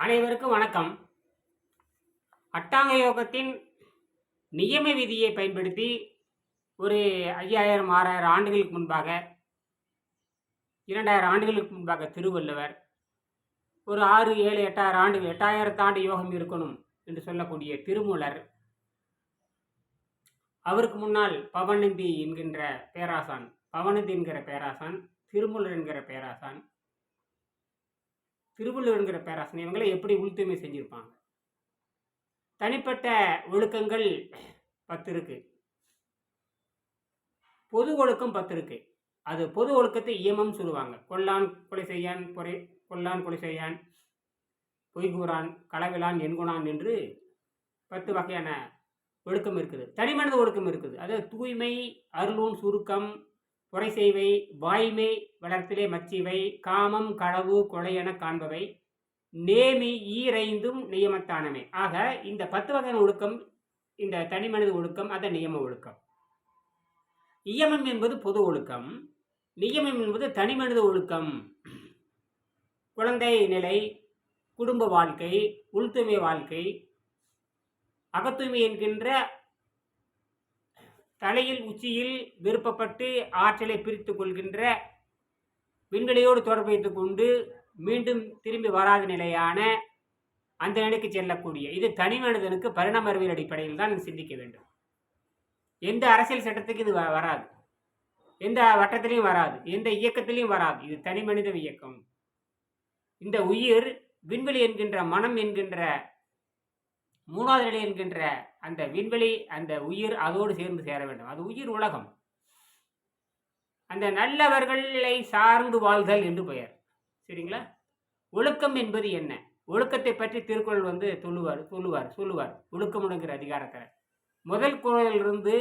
அனைவருக்கும் வணக்கம். அட்டாங்க யோகத்தின் நியம விதியை பயன்படுத்தி ஒரு ஐயாயிரம் ஆறாயிரம் ஆண்டுகளுக்கு முன்பாக இரண்டாயிரம் ஆண்டுகளுக்கு முன்பாக திருவள்ளுவர் ஒரு ஆறு ஏழு எட்டாயிரம் ஆண்டுகள் எட்டாயிரத்து ஆண்டு யோகம் இருக்கணும் என்று சொல்லக்கூடிய திருமூலர் அவருக்கு முன்னால் பவனந்தி என்கின்ற பேராசான் பவனந்தி என்கிற பேராசான் திருமூலர் என்கிற பேராசான் திருவள்ளுவர்ங்கிற பேராசனை இவங்களை எப்படி உள்தூய்மை செஞ்சுருப்பாங்க? தனிப்பட்ட ஒழுக்கங்கள் பத்து இருக்கு. பொது ஒழுக்கம் பத்து இருக்கு. அது பொது ஒழுக்கத்தை இயமம் சொல்லுவாங்க. கொல்லான் கொலை செய்யான் பொறை கொல்லான் கொலை செய்யான் பொய்கூறான் களவிலான் எண்குணான் என்று பத்து வகையான ஒழுக்கம் இருக்குது. தனிமனித ஒழுக்கம் இருக்குது. அதாவது தூய்மை அருளூன் சுருக்கம் புரை செய்வை வாய்மை வளர்த்திலே மச்சிவை காமம் களவு கொலையென காண்பவை நேமி ஈரைந்தும் நியமத்தானமே. ஆக இந்த பத்து வகையான ஒழுக்கம் இந்த தனி மனித ஒழுக்கம் அந்த நியம ஒழுக்கம். இயமம் என்பது பொது ஒழுக்கம். நியமம் என்பது தனி மனித ஒழுக்கம். குழந்தை நிலை குடும்ப வாழ்க்கை உள்தூய்மை வாழ்க்கை அகத்தூய்மை என்கின்ற தலையில் உச்சியில் விருப்பப்பட்டு ஆற்றலை பிரித்து கொள்கின்ற விண்வெளியோடு தொடர்பு வைத்துக் கொண்டு மீண்டும் திரும்பி வராத நிலையான அந்த நிலைக்கு செல்லக்கூடிய இது தனி மனிதனுக்கு பரிணாம அறிவியல் அடிப்படையில் தான் சிந்திக்க வேண்டும். எந்த அரசியல் சட்டத்துக்கு இது வ- வராது. எந்த வட்டத்திலையும் வராது. எந்த இயக்கத்திலையும் வராது. இது தனி மனித இயக்கம். இந்த உயிர் விண்வெளி என்கின்ற மனம் என்கின்ற மூணாவது நிலை என்கின்ற அந்த விண்வெளி அந்த உயிர் அதோடு சேர்ந்து சேர வேண்டும். அது உயிர் உலகம். அந்த நல்லவர்களை சார்ந்து வாழ்தல் என்று பெயர். சரிங்களா? ஒழுக்கம் என்பது என்ன? ஒழுக்கத்தை பற்றி திருக்குறள் வந்து சொல்லுவார் சொல்லுவார் சொல்லுவார். ஒழுக்கமுடுங்கிற அதிகாரத்தில். முதல் குரலிலிருந்து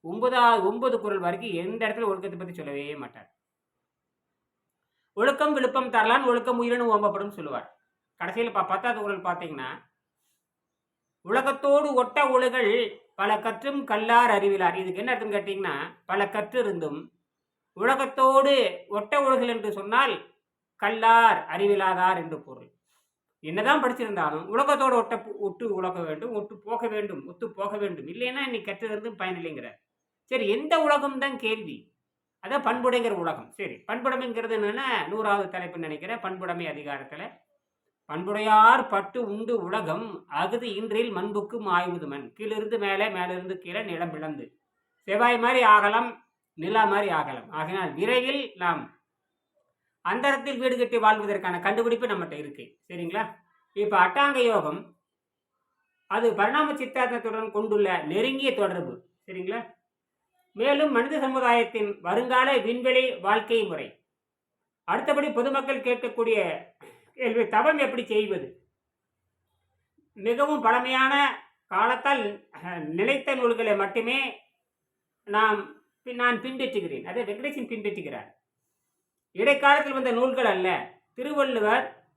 ஒன்பதாவது ஒன்பது குரல் வரைக்கும் எந்த இடத்துல ஒழுக்கத்தை பற்றி சொல்லவே மாட்டார். ஒழுக்கம் விழுப்பம் தரலான் ஒழுக்கம் உயிரினும் ஓம்பப்படும் சொல்லுவார். கடைசியில் ப பத்தாவது குரல் பார்த்தீங்கன்னா உலகத்தோடு ஒட்ட ஒழுகல் பல கற்றும் கல்லார் அறிவிலார். இதுக்கு என்ன அர்த்தம் கேட்டிங்கன்னா பல கற்று இருந்தும் உலகத்தோடு ஒட்ட ஒழுகல் என்று சொன்னால் கல்லார் அறிவிலாதார் என்று பொருள். என்னதான் படிச்சிருந்தாலும் உலகத்தோடு ஒட்ட ஒட்டு உலக வேண்டும் ஒட்டு போக வேண்டும் ஒத்து போக வேண்டும். இல்லைன்னா நீ கற்றிருந்தும் பயனில்லைங்கிற. சரி எந்த உலகம் தான் கேள்வி? அதான் பண்புடைங்கிற உலகம். சரி பண்புடமைங்கிறது என்னென்னா நூறாவது தலைப்புன்னு நினைக்கிறேன். பண்புடைமை அதிகாரத்தில் பண்புடையார் பட்டு உண்டு உலகம் அகுது இன்றில் மண்புக்கும் ஆய்வுது மண் கீழிருந்து மேலே மேலிருந்து கீழே நிலம் பிளந்து. செவ்வாய் மாதிரி ஆகலாம் நிலா மாதிரி ஆகலாம். ஆகினால் விரைவில் நாம் அந்தரத்தில் வீடு கட்டி வாழ்வதற்கான கண்டுபிடிப்பு நம்மகிட்ட இருக்கு. சரிங்களா? இப்போ அட்டாங்க யோகம் அது பரிணாம சித்தாந்தத்துடன் கொண்டுள்ள நெருங்கிய தொடர்பு. சரிங்களா? மேலும் மனித சமுதாயத்தின் வருங்கால விண்வெளி வாழ்க்கை முறை. அடுத்தபடி பொதுமக்கள் கேட்கக்கூடிய தவம் எப்படி செய்வது? மிகவும் பழமையான காலத்தால் நிலைத்த நூல்களை மட்டுமே நாம் பி- நான் பின்பற்றுகிறேன். அதை வெங்கடேசன் பின்பற்றுகிறார். இடைக்காலத்தில் வந்த நூல்கள் அல்ல. திருவள்ளுவர்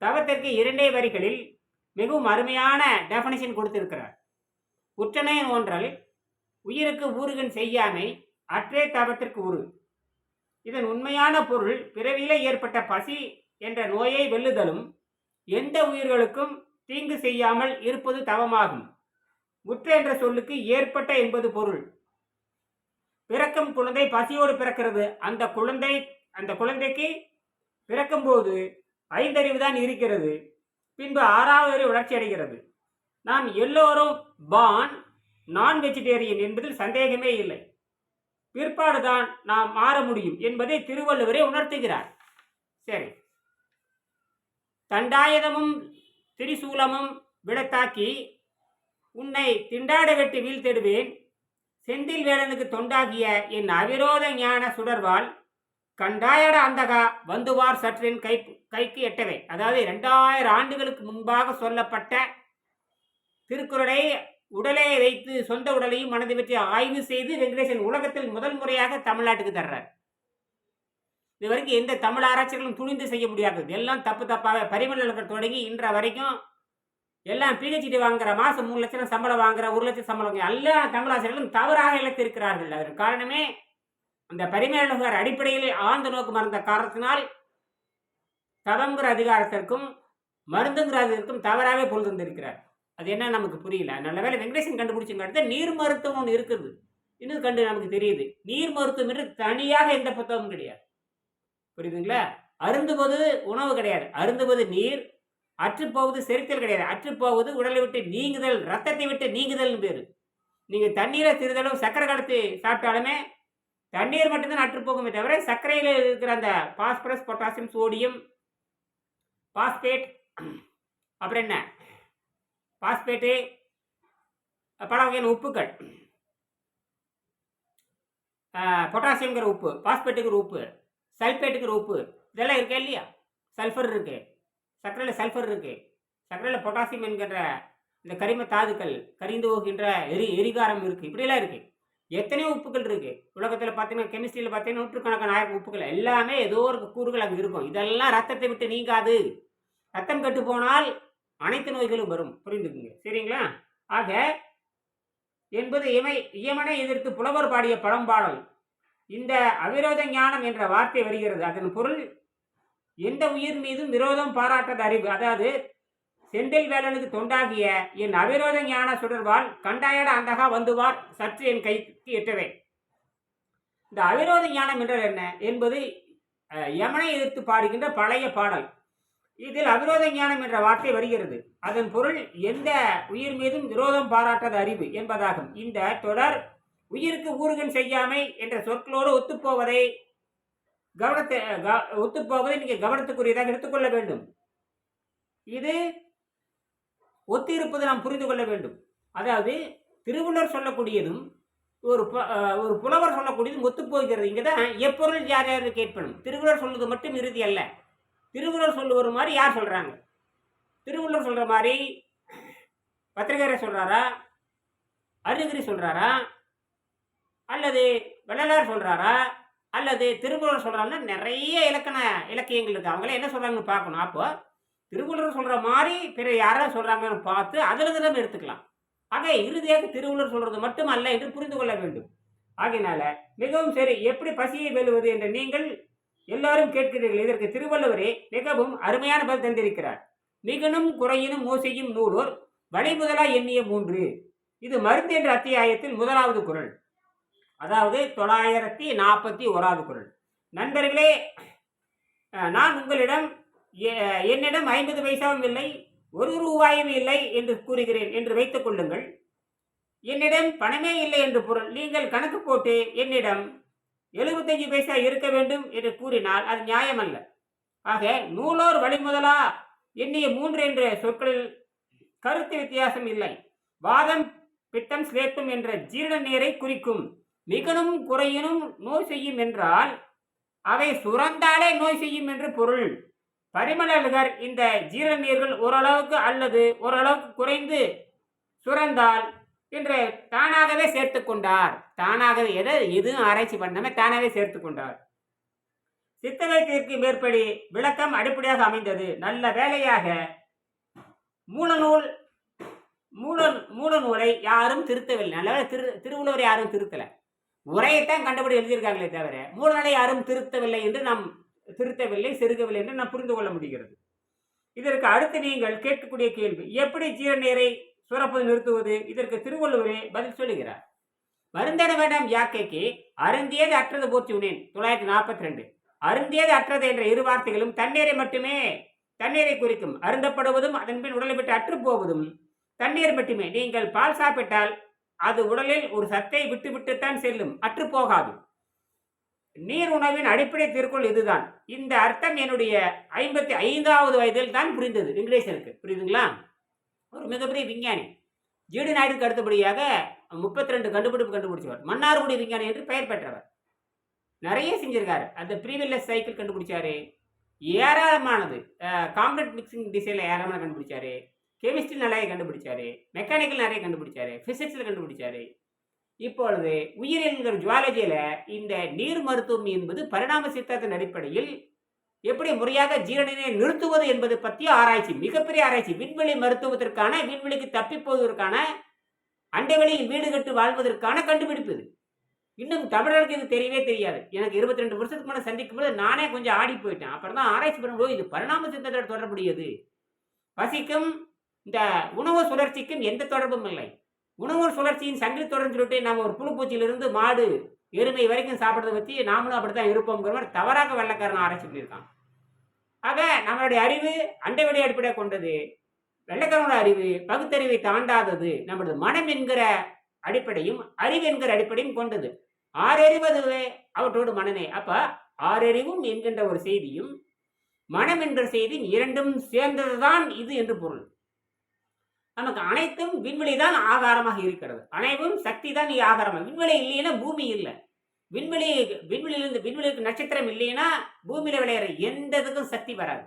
தவத்திற்கு இரண்டே வரிகளில் மிகவும் அருமையான டெஃபனிஷன் கொடுத்திருக்கிறார். உற்றனை ஒன்றல் உயிருக்கு ஊறுகன் செய்யாமை அற்றே தவத்திற்கு உரு இதன் உண்மையான பொருள் பிறவியிலே ஏற்பட்ட பசி என்ற நோயை வெல்லுதலும் எந்த உயிர்களுக்கும் தீங்கு செய்யாமல் இருப்பது தவமாகும். உற்ற என்ற சொல்லுக்கு ஏற்பட்ட என்பது பொருள். பிறக்கும் குழந்தை பசியோடு பிறக்கிறது. அந்த குழந்தை அந்த குழந்தைக்கு பிறக்கும்போது ஐந்தறிவு தான் இருக்கிறது. பின்பு ஆறாவது அறிவு வளர்ச்சி அடைகிறது. நாம் எல்லோரும் பான் நான் வெஜிடேரியன் என்பதில் சந்தேகமே இல்லை. பிற்பாடுதான் நாம் மாற முடியும் என்பதை திருவள்ளுவரே உணர்த்துகிறார். சரி. தண்டாயுதமும் திரிசூலமும் விடத்தாக்கி உன்னை திண்டாட வெட்டி வீழ்த்திடுவேன். செந்தில் வேலனுக்கு தொண்டாகிய என் அவிரோத ஞான சுடர்வாள் கண்டாயட அந்தகா வந்துவார் சற்றின் கை கைக்கு எட்டவை. அதாவது ரெண்டாயிரம் ஆண்டுகளுக்கு முன்பாக சொல்லப்பட்ட திருக்குறளை உடலை வைத்து சொந்த உடலையும் மனதை பற்றி ஆய்வு செய்து வெங்கடேசன் உலகத்தில் முதல் முறையாக தமிழ்நாட்டுக்கு தர்றார். இது வரைக்கும் எந்த தமிழ் ஆராய்ச்சிகளும் துணிந்து செய்ய முடியாதது எல்லாம் தப்பு தப்பாக பரிமளர்கள் தொடங்கி இன்ற வரைக்கும் எல்லாம் பிஹெச்டி வாங்குற மாதம் மூணு லட்சம் சம்பளம் வாங்குற ஒரு லட்சம் சம்பளம் எல்லா தமிழாசிரியர்களும் தவறாக இழைத்திருக்கிறார்கள். அதற்கு காரணமே அந்த பரிமேலகர் அடிப்படையில் ஆழ்ந்த நோக்கு மறந்த காரணத்தினால் தவங்கிற அதிகாரத்திற்கும் மருந்துங்கிறதற்கும் தவறாகவே பொருள் தந்திருக்கிறார். அது என்ன நமக்கு புரியல. நல்ல வேலை வெங்கடேசன் கண்டுபிடிச்சுங்க. அடுத்த நீர் மருத்துவம் ஒன்று இருக்குது. இன்னும் கண்டு நமக்கு தெரியுது. நீர் மருத்துவம் என்று தனியாக எந்த புத்தகமும் கிடையாது. புரியுதுங்களா? அருந்துவது உணவு கிடையாது. அருந்துவது நீர் அற்றுப்போவது செரித்தல் கிடையாது. அற்றுப்போவது உடலை விட்டு நீங்குதல் ரத்தத்தை விட்டு நீங்குதல் பேர். நீங்கள் தண்ணீரை சிறிதளவு சர்க்கரை கலத்து சாப்பிட்டாலுமே தண்ணீர் மட்டும்தான் அற்றுப்போகுமே தவிர சர்க்கரையில் இருக்கிற அந்த பாஸ்பரஸ் பொட்டாசியம் சோடியம் பாஸ்பேட் அப்புறம் என்ன? பாஸ்பேட்டு பல வகையான உப்புக்கள். பொட்டாசியம்ங்கிற உப்பு பாஸ்பேட்டுங்கிற உப்பு. சல்பேட்டுங்கிற உப்பு இதெல்லாம் இருக்கா இல்லையா? சல்ஃபர் இருக்குது சர்க்கரையில் சல்ஃபர் இருக்குது சர்க்கரையில் பொட்டாசியம் என்கின்ற இந்த கரிம தாதுக்கள் கரிந்து போகின்ற எரி எரிகாரம் இருக்குது இப்படியெல்லாம் இருக்குது எத்தனையோ உப்புகள் இருக்குது உலகத்தில் பார்த்தீங்கன்னா கெமிஸ்ட்ரியில் பார்த்தீங்கன்னா நூற்றுக்கணக்கான ஆயிரம் உப்புகள் எல்லாமே ஏதோ ஒரு கூறுகள் அங்கே இருக்கும். இதெல்லாம் ரத்தத்தை விட்டு நீங்காது. ரத்தம் கெட்டு போனால் அனைத்து நோய்களும் வரும். புரிந்துக்குங்க. சரிங்களா? ஆக என்பது இமை இயமனை எதிர்த்து புலவர் பாடிய பழம்பாடல். இந்த அவிரோத ஞானம் என்ற வார்த்தை வருகிறது. அதன் பொருள் எந்த உயிர் மீதும் விரோதம் பாராட்டத அறிவு. அதாவது செந்தில் வேலனுக்கு தொண்டாகிய என் அவிரோத ஞான சுடர்வால் கண்டாயட அந்தகா வந்துவார். சற்று என் கைக்கு எட்டவே இந்த அவிரோத ஞானம் என்றால் என்ன? என்பது யமனை எதிர்த்து பாடுகின்ற பழைய பாடல். இதில் அவிரோத ஞானம் என்ற வார்த்தை வருகிறது. அதன் பொருள் எந்த உயிர் மீதும் விரோதம் பாராட்டது அறிவு என்பதாகும். இந்த தொடர் உயிருக்கு ஊறுகன் செய்யாமை என்ற சொற்களோடு ஒத்துப்போவதை கவனத்தை க- ஒத்துப்போவதை நீங்கள் கவனத்துக்குரியதாக எடுத்துக்கொள்ள வேண்டும். இது ஒத்திருப்பது நாம் புரிந்து கொள்ள வேண்டும். அதாவது திருவள்ளுவர் சொல்லக்கூடியதும் ஒரு ஒரு புலவர் சொல்லக்கூடியதும் ஒத்துப்போகிறது. இங்கே தான் எப்பொருள் யார் யார் கேட்பணும்? திருவள்ளுவர் சொல்வது மட்டும் இறுதி அல்ல. திருவள்ளுவர் சொல்லுவது மாதிரி யார் சொல்கிறாங்க திருவள்ளுவர் சொல்கிற மாதிரி பத்திரிகையரை சொல்கிறாரா அருகிரி சொல்கிறாரா அல்லது வள்ளலார் சொல்கிறாரா அல்லது திருவள்ளுவர் சொல்கிறாங்கன்னா நிறைய இலக்கண இலக்கியங்கள் இருக்குது அவங்களே என்ன சொல்கிறாங்கன்னு பார்க்கணும். அப்போ திருவள்ளுவர் சொல்கிற மாதிரி பிற யாராவது சொல்கிறாங்கன்னு பார்த்து அதில் நம்ம எடுத்துக்கலாம். ஆக இறுதியாக திருவள்ளுவர் சொல்கிறது மட்டும் அல்ல என்று புரிந்து கொள்ள வேண்டும். ஆகையினால மிகவும் சரி எப்படி பசியை வெல்லுவது என்று நீங்கள் எல்லாரும் கேட்கிறீர்கள். இதற்கு திருவள்ளுவரே மிகவும் அருமையான பதில் தந்திருக்கிறார். மிகனும் குறையினும் மோசையும் நூலோர் வழிமுதலா எண்ணிய மூன்று. இது மருந்து என்ற அத்தியாயத்தில் முதலாவது குரல். அதாவது தொள்ளாயிரத்தி நாற்பத்தி ஓராவது குரல். நண்பர்களே நான் உங்களிடம் எ- என்னிடம் ஐம்பது பைசாவும் இல்லை ஒரு ரூபாயும் இல்லை என்று கூறுகிறேன் என்று வைத்துக் கொள்ளுங்கள். என்னிடம் பணமே இல்லை என்று பொருள் நீங்கள் கணக்கு போட்டு என்னிடம் எழுபத்தஞ்சு பைசா இருக்க வேண்டும் என்று கூறினால் அது நியாயமல்ல. ஆக நூலோர் வழிமுதலா எண்ணிய மூன்று என்ற சொற்களில் கருத்து வித்தியாசம் இல்லை. வாதம் பித்தம் சேர்த்தும் என்ற ஜீரண நீரை குறிக்கும். மிகனும் குறையினும் நோய் செய்யும் என்றால் அவை சுரந்தாலே நோய் செய்யும் என்று பொருள். பரிமளகர் இந்த ஜீரண நீர்கள் ஓரளவுக்கு அல்லது ஓரளவுக்கு குறைந்து சுரந்தால் என்று தானாகவே சேர்த்து கொண்டார். தானாகவே எதை? எதுவும் ஆராய்ச்சி பண்ணாம தானாகவே சேர்த்து கொண்டார். சித்தவைத்திற்கு மேற்படி விளக்கம் அடிப்படையாக அமைந்தது. நல்ல வேலையாக மூலநூல் மூல மூலநூலை யாரும் திருத்தவில்லை. நல்ல திரு திருவள்ளுவர் யாரும் திருத்தலை. உரையைத்தான் கண்டுபிடி எழுதியிருக்காங்களே தவிர மூலநூலை யாரும் திருத்தவில்லை என்று நாம் திருத்தவில்லை செருகவில்லை என்று நாம் புரிந்து கொள்ள முடிகிறது. இதற்கு அடுத்து நீங்கள் கேட்கக்கூடிய கேள்வி எப்படி ஜீரநீரை சுரப்பது நிறுத்துவது? இதற்கு திருவள்ளுவரே பதில் சொல்லுகிறார். மருந்தென வேண்டாம் யாக்கைக்கு அருந்தியது அற்றது போற்றி உனேன் தொள்ளாயிரத்தி நாற்பத்தி ரெண்டு அருந்தியது அற்றது என்ற இரு வார்த்தைகளும் தண்ணீரை மட்டுமே தண்ணீரை குறிக்கும். அருந்தப்படுவதும் அதன்பின் உடலை விட்டு அற்று போவதும் தண்ணீர் மட்டுமே. நீங்கள் பால் சாப்பிட்டால் அது உடலில் ஒரு சத்தை விட்டுவிட்டுத்தான் செல்லும் அற்று போகாது. நீர் உணவின் அடிப்படை திருக்குள் இதுதான். இந்த அர்த்தம் என்னுடைய ஐம்பத்தி ஐந்தாவது வயதில் தான் புரிந்தது வெங்கடேசனுக்கு. புரியுதுங்களா? ஒரு மிகப்பெரிய விஞ்ஞானி. ஜீடு நாயுடுக்கு அடுத்தபடியாக முப்பத்தி ரெண்டு கண்டுபிடிப்பு கண்டுபிடிச்சவர். மன்னார்குடி விஞ்ஞானி என்று பெயர் பெற்றவர். நிறைய செஞ்சிருக்காரு. அந்த ப்ரீவியஸ் சைக்கிள் கண்டுபிடிச்சாரு. ஏராளமானது. காம்பனட் மிக்சிங் டிசைனில் ஏராளமான கண்டுபிடிச்சாரு. கெமிஸ்ட்ரி நிறைய கண்டுபிடிச்சாரு. மெக்கானிக்கல் நிறைய கண்டுபிடிச்சாரு. ஃபிசிக்ஸில் கண்டுபிடிச்சாரு. இப்பொழுது உயிரியல்ங்கிற ஜுவாலஜியில் இந்த நீர் மருத்துவம் என்பது பரிணாம சித்தத்தின் அடிப்படையில் எப்படி முறையாக ஜீரணினை நிறுத்துவது என்பது பற்றிய ஆராய்ச்சி மிகப்பெரிய ஆராய்ச்சி. விண்வெளி மருத்துவத்திற்கான விண்வெளிக்கு தப்பிப்போவதற்கான போவதற்கான அண்டவெளியில் வீடு கட்டு வாழ்வதற்கான கண்டுபிடிப்பு இது. இன்னும் தமிழருக்கு இது தெரியவே தெரியாது. எனக்கு இருபத்தி ரெண்டு வருஷத்துக்கு முன்னாடி சந்திக்கும் போது நானே கொஞ்சம் ஆடி போயிட்டேன். அப்புறம் தான் ஆராய்ச்சி பண்ணும்போது இது பரிணாம சித்தத்தோட தொடர்புடையது. பசிக்கும் இந்த உணவு சுழற்சிக்கும் எந்த தொடர்பும் இல்லை. உணவு சுழற்சியின் சங்கிலி தொடர்ந்து சொல்லிட்டு நம்ம ஒரு புழுப்பூச்சியிலிருந்து மாடு எருமை வரைக்கும் சாப்பிட்றத வச்சு நாமளும் அப்படித்தான் இருப்போங்கிற மாதிரி தவறாக வெள்ளக்காரன் ஆராய்ச்சி பண்ணியிருக்கான். ஆக நம்மளுடைய அறிவு அண்டவெளி அடிப்படையாக கொண்டது. வெள்ளக்காரனோட அறிவு பகுத்தறிவை தாண்டாதது நம்மளது மனம் என்கிற அடிப்படையும் அறிவு என்கிற அடிப்படையும் கொண்டது. ஆறறிவதுவே அவற்றோடு மனநே அப்ப ஆறறிவும் என்கின்ற ஒரு செய்தியும் மனம் என்ற செய்தியும் இரண்டும் சேர்ந்ததுதான் இது என்று பொருள். நமக்கு அனைத்தும் விண்வெளி தான் ஆகாரமாக இருக்கிறது. அனைவரும் சக்தி தான் நீ ஆகாரம் விண்வெளி இல்லைன்னா பூமி இல்லை. விண்வெளி விண்வெளியிலிருந்து விண்வெளிக்கு நட்சத்திரம் இல்லைன்னா பூமியில விளையிற எந்த இதுக்கும் சக்தி வராது.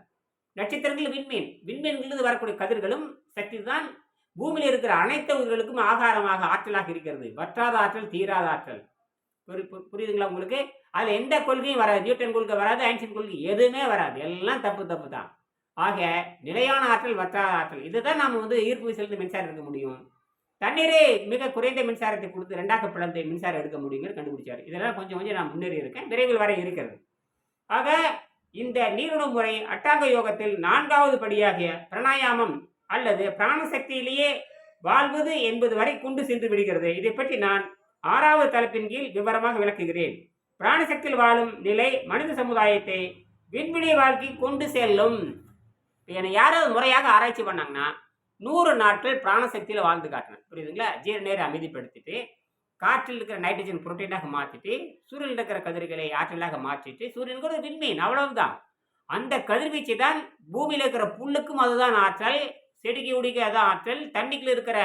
நட்சத்திரங்கள் விண்மீன். விண்மீன்களிலிருந்து வரக்கூடிய கதிர்களும் சக்தி தான் பூமியில் இருக்கிற அனைத்து உயிர்களுக்கும் ஆகாரமாக ஆற்றலாக இருக்கிறது. வற்றாத ஆற்றல் தீராத ஆற்றல். புரி- பு- புரியுதுங்களா உங்களுக்கு? அதில் எந்த கொள்கையும் வராது. நியூட்டன் கொள்கை வராது ஐன்ஸ்டீன் கொள்கை எதுவுமே வராது. எல்லாம் தப்பு தப்பு தான் ஆக நிலையான ஆற்றல் வற்றாத ஆற்றல் இதுதான் நாம் வந்து ஈர்ப்பு செலுத்தி மின்சாரம் எடுக்க முடியும். தண்ணீரே மிக குறைந்த மின்சாரத்தை கொடுத்து ரெண்டாக பிளந்து மின்சாரம் எடுக்க முடியுங்கிறது கண்டுபிடிச்சார். இதெல்லாம் கொஞ்சம் கொஞ்சம் நான் முன்னேறி இருக்கேன். விரைவில் வர இருக்கிறது. ஆக இந்த நீருணவு முறை அட்டாங்க யோகத்தில் நான்காவது படியாகிய பிராணாயாமம் அல்லது பிராணசக்தியிலேயே வாழ்வது என்பது வரை கொண்டு சென்று விடுகிறது. இதை பற்றி நான் ஆறாவது தலைப்பின் கீழ் விவரமாக விளக்குகிறேன். பிராணசக்தியில் வாழும் நிலை மனித சமுதாயத்தை விண்வெளி வாழ்க்கை கொண்டு செல்லும். என்னை யாராவது முறையாக ஆராய்ச்சி பண்ணாங்கன்னா நூறு நாட்கள் பிராணசக்தியில் வாழ்ந்து காட்டினேன் புரியுதுங்களா? ஜீர நேரை அமைதிப்படுத்திட்டு காற்றில் இருக்கிற நைட்ரஜன் புரோட்டீனாக மாற்றிட்டு சூரியனில் இருக்கிற கதிர்களை ஆற்றலாக மாற்றிட்டு சூரியனுக்கு விண்மீன் அவ்வளவுதான். அந்த கதிர்வீச்சு தான் பூமியில் இருக்கிற புல்லுக்கும் அதுதான் ஆற்றல் செடிக்கு உடிக்க அதான் ஆற்றல் தண்ணிக்குள்ள இருக்கிற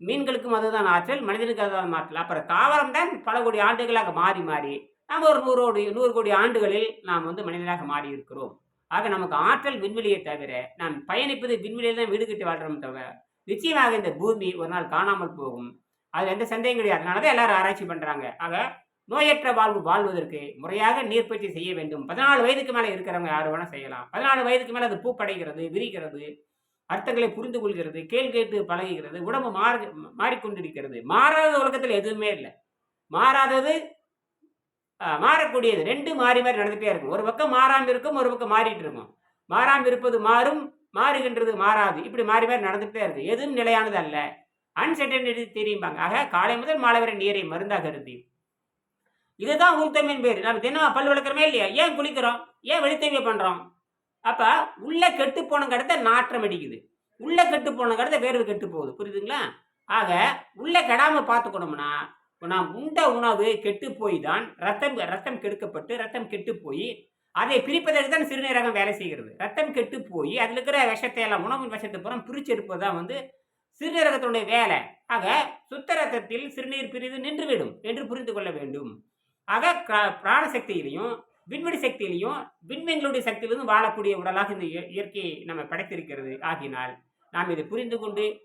மீன்களுக்கும் அதுதான் ஆற்றல் மனிதனுக்கு அதுதான் ஆற்றல். அப்புறம் தாவரம் தான் பல கோடி ஆண்டுகளாக மாறி மாறி நாம் ஒரு நூறு கோடி நூறு கோடி ஆண்டுகளில் நாம் வந்து மனிதனாக மாறி இருக்கிறோம் ஆக நமக்கு ஆற்றல் விண்வெளியை தவிர நாம் பயணிப்பது விண்வெளியில் தான் வீடு கட்டி வாழ்றோம் தவிர நிச்சயமாக இந்த பூமி ஒரு நாள் காணாமல் போகும். அதில் எந்த சந்தேகம் கிடையாது. அதனால தான் எல்லாரும் ஆராய்ச்சி பண்ணுறாங்க ஆக நோயற்ற வாழ்வு வாழ்வதற்கு முறையாக நீர்ப்பயிற்சி செய்ய வேண்டும். பதினாலு வயதுக்கு மேலே இருக்கிறவங்க யார் வேணால் செய்யலாம். பதினாலு வயதுக்கு மேலே அது பூப்படைகிறது விரிக்கிறது அர்த்தங்களை புரிந்து கொள்கிறது கேள் கேட்டு பழகுகிறது உடம்பு மாறு மாறிக்கொண்டிருக்கிறது. மாறாத உலகத்தில் எதுவுமே இல்லை. மாறாதது மாறக்கூடியது. ரெண்டு மாறி மாறி நடந்துகிட்டே இருக்கும். ஒரு பக்கம் மாறாமல் இருக்கும் ஒரு பக்கம் மாறிட்டு இருக்கும். மாறாமல் இருப்பது மாறும் மாறுகின்றது மாறாது. இப்படி மாறி மாறி நடந்துகிட்டே இருக்கு. எதுவும் நிலையானது அல்ல. அன்சர்டனிட்டி தெரியும்பாங்க. ஆக காலை முதல் மாலை வரை நீரை மருந்தாக கருதி. இதுதான் ஊர்த்தமின் பேர். நம்ம தினம் பல் விளக்குறோமே இல்லையா? ஏன் குளிக்கிறோம்? ஏன் வெளித்தூய்மை பண்ணுறோம் அப்போ உள்ள கெட்டு போன கடத்த நாற்றம் அடிக்குது. உள்ள கெட்டு போன கடத்த வேர்வை கெட்டு போகுது. புரியுதுங்களா? ஆக உள்ள கெடாமல் பார்த்துக்கணும்னா நாம் உண்ட உணவு கெட்டு போய் தான் ரத்தம் ரத்தம் கெடுக்கப்பட்டு ரத்தம் கெட்டு போய் அதை பிரிப்பதற்கு தான் சிறுநீரகம் வேலை செய்கிறது. ரத்தம் கெட்டு போய் அதில் இருக்கிற விஷத்தை எல்லாம் உணவின் விஷத்தை புறம் பிரிச்சு எடுப்பது தான் வந்து சிறுநீரகத்தினுடைய வேலை. ஆக சுத்த ரத்தத்தில் சிறுநீர் பிரிவு நின்றுவிடும் என்று புரிந்து கொள்ள வேண்டும். ஆக க- பிராணசக்தியிலையும் விண்வெளி சக்தியிலையும் விண்மீன்களுடைய சக்தியிலிருந்து வாழக்கூடிய உடலாக இந்த இயற்கையை நம்ம படைத்திருக்கிறது. ஆகினால் நாம் இதை புரிந்து கொண்டு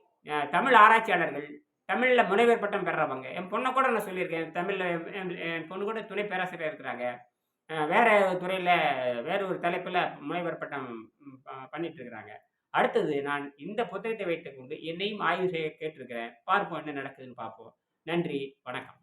தமிழ் ஆராய்ச்சியாளர்கள் தமிழில் முனைவர் பட்டம் பெறவங்க என் பொண்ணை கூட நான் சொல்லியிருக்கேன். தமிழில் என் பொண்ணு கூட துணை பேராசிரியர் இருக்கிறாங்க. வேறு வேற துறையில் வேற ஒரு தலைப்பில் முனைவர் பட்டம் பண்ணிட்டு இருக்கிறாங்க அடுத்தது நான் இந்த புத்தகத்தை வைத்துக்கொண்டு என்னையும் ஆய்வு செய்ய கேட்டிருக்கிறேன். பார்ப்போம் என்ன நடக்குதுன்னு பார்ப்போம். நன்றி. வணக்கம்.